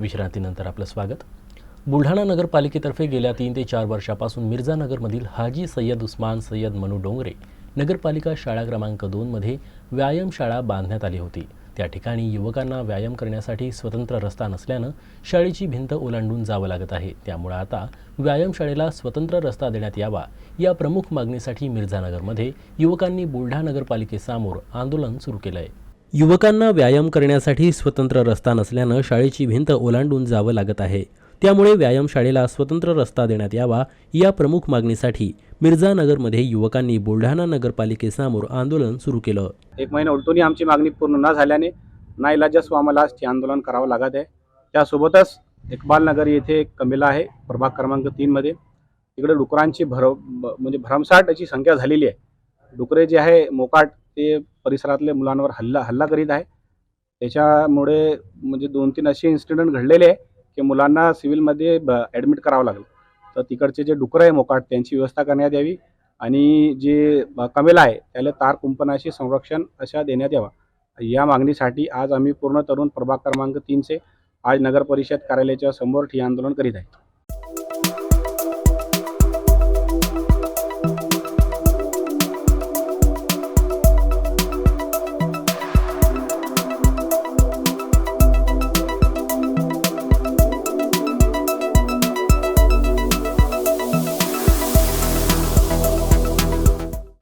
विश्रांतीनंतर आपलं स्वागत. बुलढाणा नगरपालिकेतर्फे गेल्या तीन ते चार वर्षापासून मिर्झानगरमधील हाजी सय्यद उस्मान सय्यद मनू डोंगरे नगरपालिका शाळा क्रमांक दोनमध्ये व्यायामशाळा बांधण्यात आली होती. त्या ठिकाणी युवकांना व्यायाम करण्यासाठी स्वतंत्र रस्ता नसल्यानं शाळेची भिंत ओलांडून जावं लागत आहे. त्यामुळे आता व्यायामशाळेला स्वतंत्र रस्ता देण्यात यावा या प्रमुख मागणीसाठी मिर्झानगरमध्ये युवकांनी बुलढा नगरपालिकेसमोर आंदोलन सुरू केलं आहे युवकांना व्यायाम करण्यासाठी स्वतंत्र रस्ता नसल्यानं शाळेची भिंत ओलांडून जावं लागत आहे. त्यामुळे व्यायामशाळेला स्वतंत्र रस्ता देण्यात यावा या प्रमुख मागणीसाठी मिर्झानगरमध्ये युवकांनी बुलढाणा नगरपालिकेसमोर आंदोलन सुरू केलं. एक महिना उलटूनही आमची मागणी पूर्ण न झाल्याने नाईलाजास्व आम्हाला आज ते आंदोलन करावं लागत आहे. त्यासोबतच इकबालनगर येथे एक कमेला आहे प्रभाग क्रमांक तीनमध्ये तिकडे डुकरांची भर म्हणजे भरमसाठ याची संख्या झालेली आहे. डुकरे जे आहे मोकाट ते परिसरातल्या मुलांवर हल्ला हल्ला करीत आहे. त्याच्यामुळे म्हणजे दोन तीन असे इन्सिडेंट घडलेले आहे की मुलांना सिव्हिलमध्ये ॲडमिट करावं लागलं. तर तिकडचे जे डुकरं आहे मोकाट त्यांची व्यवस्था करण्यात यावी आणि जे कमेला आहे त्याला तार कुंपणाशी संरक्षण अशा देण्यात यावा. या मागणीसाठी आज आम्ही पूर्ण तरुण प्रभाग क्रमांक तीनचे आज नगर परिषद कार्यालयाच्या समोर ठिय्या आंदोलन करीत आहे.